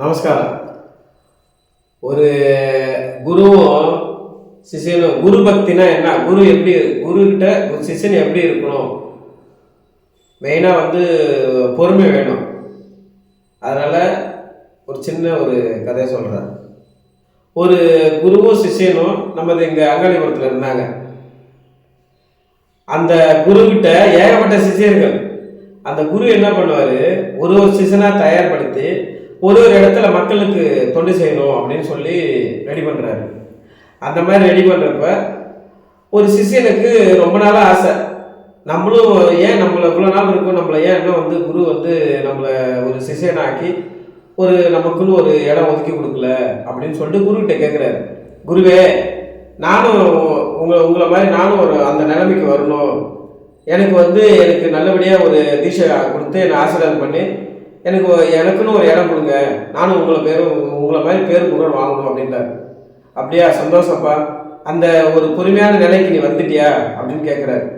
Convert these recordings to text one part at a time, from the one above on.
நமஸ்காரம். ஒரு குருவும் சிஷியனும் குரு பக்தினா என்ன? குரு எப்படி குருக்கிட்ட ஒரு சிஷியன் எப்படி இருக்கணும்? மெயினாக வந்து பொறுமை வேணும். அதனால் ஒரு சின்ன ஒரு கதையை சொல்கிறேன் ஒரு குருவும் சிஷியனும் நமது இங்கே அங்காளிபுரத்தில் இருந்தாங்க. அந்த குருக்கிட்ட ஏகப்பட்ட சிஷியர்கள். அந்த குரு என்ன பண்ணுவார்? ஒரு ஒரு சிஷனாக தயார்படுத்தி ஒரு ஒரு இடத்துல மக்களுக்கு தொண்டு செய்யணும் அப்படின்னு சொல்லி ரெடி பண்ணுறாரு அந்த மாதிரி ரெடி பண்ணுறப்ப ஒரு சிஷியனுக்கு ரொம்ப நாளாக ஆசை. நம்மளும் ஏன் நம்மளை இவ்வளோ நாள் இருக்கும் நம்மளை ஏன் இன்னும் வந்து குரு வந்து நம்மளை ஒரு சிஷியனாக்கி ஒரு நமக்குன்னு ஒரு இடம் ஒதுக்கி கொடுக்கல அப்படின்னு சொல்லிட்டு குருக்கிட்ட கேட்குறாரு குருவே நானும் உங்களை உங்களை மாதிரி நானும் ஒரு அந்த நிலைமைக்கு வரணும். எனக்கு வந்து எனக்கு நல்லபடியாக ஒரு தீட்சை கொடுத்து என்னை ஆசீர்வாதம் பண்ணி. எனக்கு எனக்குன்னு ஒரு இடம் கொடுங்க. நானும் உங்களை பேரும் உங்களை மாதிரி பேர் புகழ் வாங்கணும் அப்படின்றாரு. அப்படியா சந்தோஷப்பா. அந்த ஒரு பொறுமையான நிலைக்கு நீ வந்துட்டியா? அப்படின்னு கேட்குறாரு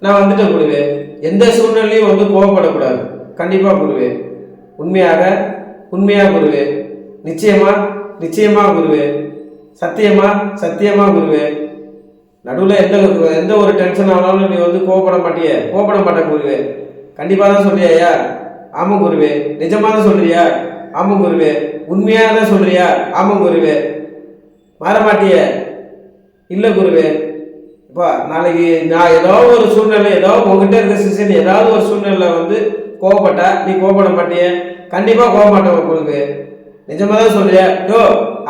நான் வந்துட்டேன் குருவே. எந்த சூழ்நிலையும் வந்து கோவப்படக்கூடாது. கண்டிப்பாக குருவே. உண்மையாக உண்மையாக குருவே. நிச்சயமா நிச்சயமா குருவே. சத்தியமா சத்தியமா குருவே. நடுவில் எந்த எந்த ஒரு டென்ஷன் ஆனாலும் நீ வந்து கோவப்பட மாட்டிய. கோவப்பட மாட்டேன் குருவே. கண்டிப்பாக தான் சொல்லியா ஐயா. ஆமாம் குருவே நிஜமாக தான் சொல்றியா? ஆமாம் குருவே உண்மையாக தான் சொல்றியா? ஆமாம் குருவே. மாறமாட்டிய இல்லை குருவே. இப்போ நாளைக்கு நான் ஏதோ ஒரு சூழ்நிலை ஏதோ உங்ககிட்ட இருக்க சிசன் ஏதாவது ஒரு சூழ்நிலை வந்து கோவப்பட்டா நீ கோவப்பட மாட்டிய? கண்டிப்பாக கோவப்பட்டேன் மாட்டேன் குருவே. தான் சொல்றியா? யோ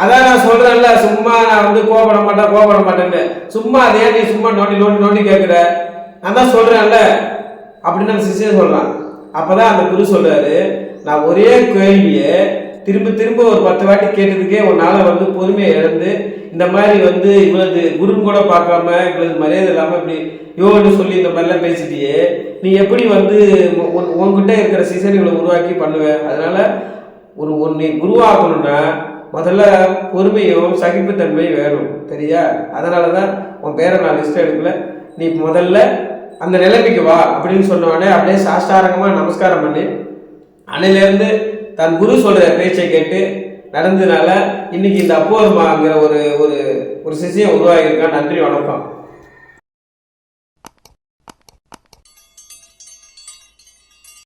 அதான் நான் சொல்கிறேன்ல சும்மா நான் வந்து கோவப்பட மாட்டேன் கோவப்பட மாட்டேன்னு. சும்மா அதே நீ சும்மா நோண்டி நோண்டி நோண்டி கேட்குற. நான் தான் சொல்கிறேன்ல அப்படின்னு அந்த சிசையை சொல்கிறான் அப்போதான் அந்த குரு சொல்றாரு நான் ஒரே கேள்வியை திரும்ப திரும்ப ஒரு பத்து வாட்டி கேட்டதுக்கே உன்னால வந்து பொறுமையை இழந்து இந்த மாதிரி வந்து இவ்வளவு குருன்னு கூட பார்க்காம இவ்வளவு மரியாதை இல்லாம இப்படி யோன்னு சொல்லி இந்த மாதிரிலாம் பேசிட்டியே நீ எப்படி வந்து உன்கிட்ட இருக்கிற சிசனிகளை உருவாக்கி பண்ணுவேன் அதனால ஒரு ஒரு நீ குருவாகணும்னா முதல்ல பொறுமையும் சகிப்புத்தன்மையும் வேணும் சரியா? அதனால தான் உன் பேரை நான் லிஸ்ட் எடுக்கல. நீ முதல்ல அந்த நிலைமைக்கு வா அப்படின்னு சொன்னோடனே அப்படியே சாஷ்டாரங்கமாக நமஸ்காரம் பண்ணி அன்னையிலேருந்து தன் குரு சொல்கிற பேச்சை கேட்டு நடந்ததுனால இன்னைக்கு இந்த அப்போதுமாங்கிற ஒரு ஒரு ஒரு சிசியம் உருவாகியிருக்கான். நன்றி வணக்கம்.